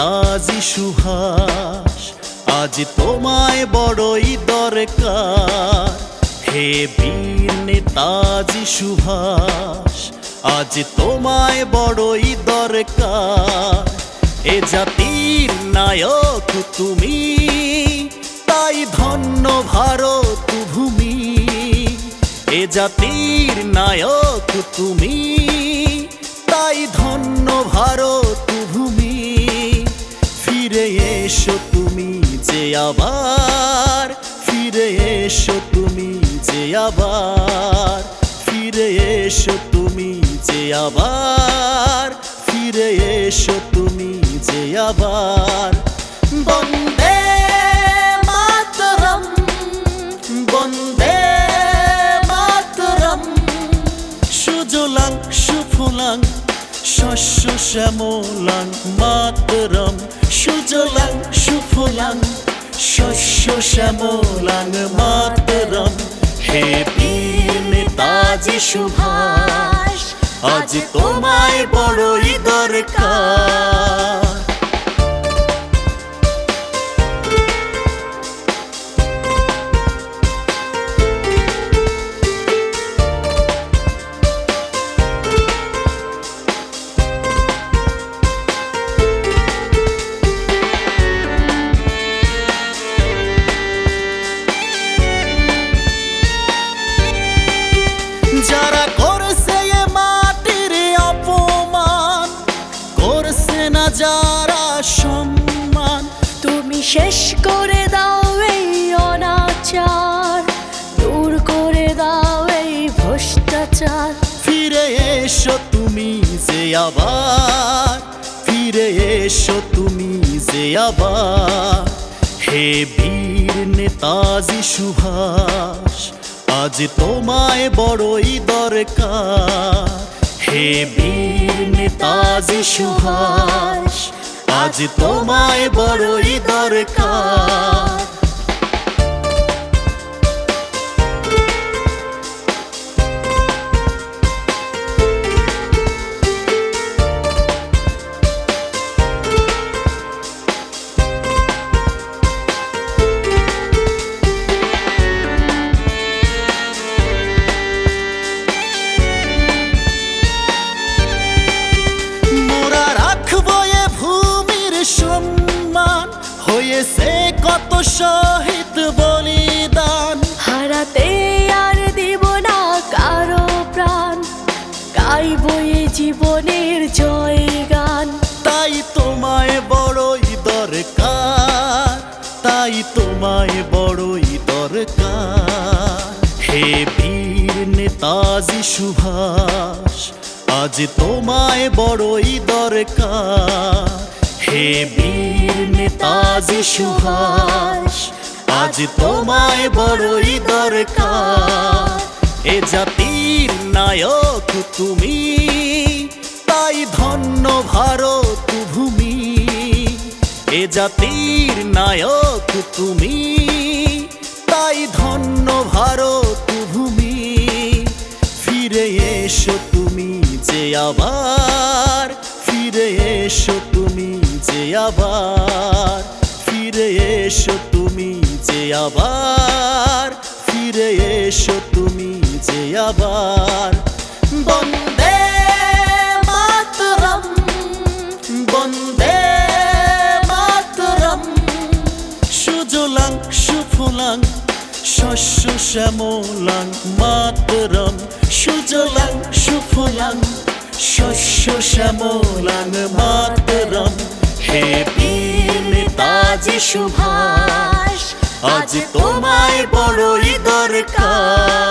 নেতাজি সুভাষ আজ তোমায় বড়ই দরকার। হে বীর নেতাজি সুভাষ, আজ তোমায় বড়ই দরকার। এ জাতির নায়ক তুমি, তাই ধন্য ভারত ভূমি। এ জাতির নায়ক তুমি আবার ফিরে এসো তুমি যে আবার, ফিরে এসো তুমি যে আবার, ফিরে এসো তুমি যে আবার। বন্দে মাতরম বন্দে মাতরম। সুজলাং, সুফলাং, শস্য শ্যামলাং মাতরম। সুজলাং, সুফলাং শস্য শ্যামলাং মাতরম। হে বীর নেতাজি সুভাষ আজ তোমায় বড়ই দরকার। শেষ করে দাও এই অনাচার, দূর করে দাও এই ভ্রষ্টাচার। ফিরে এসো তুমি যে আবার, ফিরে এসো তুমি যে আবার। হে বীর নেতাজি সুভাষ, আজ তোমায় বড়ই দরকার। হে বীর নেতাজি সুভাষ, আজ তোমায় বড়ই দরকার হয়েছে কত শহীদ বলিদান। হারাতে আর দিব না কারও প্রাণ। গাইব এ জীবনের জয় গান তাই তোমায় বড়ই দরকার তাই তোমায় বড়ই দরকার। হে বীর নেতাজি সুভাষ আজ তোমায় বড়ই দরকার। হে বীর নেতাজি সুভাষ, আজ তোমায় বড়ই দরকার। এ জাতির নায়ক তুমি, তাই ধন্য ভারত ভূমি। এ জাতির নায়ক তুমি, তাই ধন্য ভারত ভূমি। ফিরে এসো তুমি যে আবার, ফিরে এসো আবার ফিরে এসো তুমি যে আবার, ফিরে এসো তুমি যে আবার। বন্দে মাতরম বন্দে মাতরম। সুজলাং, সুফলাং, শস্য শ্যামলাং মাতরম। সুজলাং শস্য শ্যামলাং মাতরম। হে বীর নেতাজি সুভাষ আজ তোমায় বড়ই দরকার।